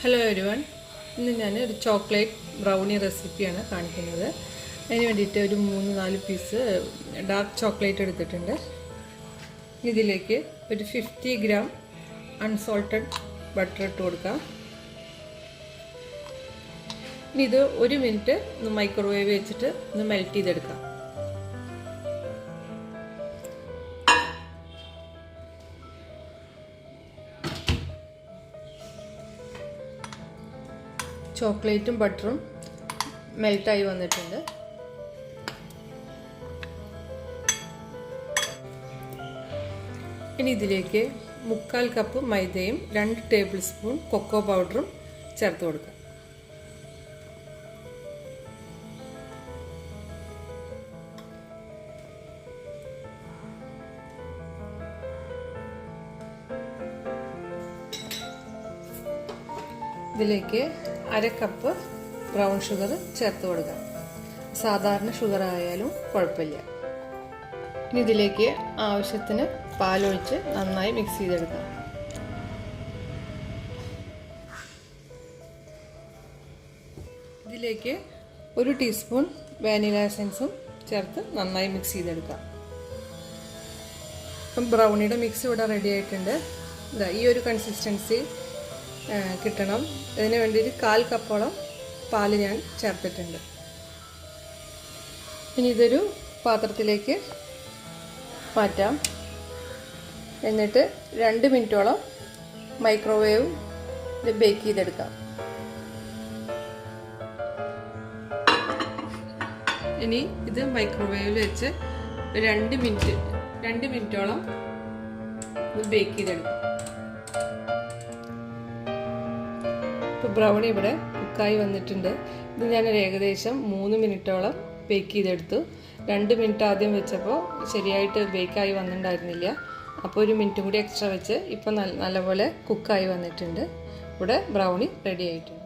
Hello everyone ഇന്ന് ഞാൻ ഒരു ചോക്ലേറ്റ് ബ്രൗണി റെസിപ്പിയാണ് കാണിക്കുന്നത്. അതിന് വേണ്ടിയിട്ട് ഒരു മൂന്ന് നാല് പീസ് ഡാർക്ക് ചോക്ലേറ്റ് എടുത്തിട്ടുണ്ട്. ഇതിലേക്ക് ഒരു ഫിഫ്റ്റി ഗ്രാം അൺസോൾട്ടഡ് ബട്ടർ ഇട്ട് കൊടുക്കാം. ഇനി ഇത് ഒരു മിനിറ്റ് ഒന്ന് മൈക്രോവേവ് വെച്ചിട്ട് ഒന്ന് മെൽറ്റ് ചെയ്തെടുക്കാം. ചോക്ലേറ്റും ബട്ടറും മെൽറ്റായി വന്നിട്ടുണ്ട്. ഇനി ഇതിലേക്ക് മുക്കാൽ കപ്പ് മൈദയും രണ്ട് ടേബിൾ സ്പൂൺ കൊക്കോ പൗഡറും ചേർത്ത് കൊടുക്കുക ഇതിലേക്ക് അര കപ്പ് ബ്രൗൺ ഷുഗർ ചേർത്ത് കൊടുക്കാം സാധാരണ ഷുഗർ ആയാലും കുഴപ്പമില്ല. ഇനി ഇതിലേക്ക് ആവശ്യത്തിന് പാലൊഴിച്ച് നന്നായി മിക്സ് ചെയ്തെടുക്കാം. ഇതിലേക്ക് ഒരു ടീസ്പൂൺ വാനില എസൻസും ചേർത്ത് നന്നായി മിക്സ് ചെയ്തെടുക്കാം. ഇപ്പം ബ്രൗണിയുടെ മിക്സ് ഇവിടെ റെഡി ആയിട്ടുണ്ട്. ഈ ഒരു കൺസിസ്റ്റൻസി കിട്ടണം. ഇതിന് വേണ്ടിയിട്ട് കാൽ കപ്പോളം പാൽ ഞാൻ ചേർത്തിട്ടുണ്ട്. ഇനി ഇതൊരു പാത്രത്തിലേക്ക് മാറ്റാം. എന്നിട്ട് രണ്ട് മിനിറ്റോളം മൈക്രോവേവ് ഇത് ബേക്ക് ചെയ്തെടുക്കാം. ഇനി ഇത് മൈക്രോവേവിൽ വെച്ച് രണ്ട് മിനിറ്റ് രണ്ട് മിനിറ്റോളം ബേക്ക് ചെയ്തെടുക്കാം. ഇപ്പോൾ ബ്രൗണി ഇവിടെ കുക്കായി വന്നിട്ടുണ്ട്. ഇത് ഞാനൊരു ഏകദേശം മൂന്ന് മിനിറ്റോളം ബേക്ക് ചെയ്തെടുത്തു. രണ്ട് മിനിറ്റ് ആദ്യം വെച്ചപ്പോൾ ശരിയായിട്ട് ബേക്കായി വന്നിട്ടുണ്ടായിരുന്നില്ല. അപ്പോൾ ഒരു മിനിറ്റും കൂടി എക്സ്ട്രാ വെച്ച് ഇപ്പോൾ നല്ല നല്ലപോലെ കുക്കായി വന്നിട്ടുണ്ട്. ഇവിടെ ബ്രൗണി റെഡി ആയിട്ടുണ്ട്.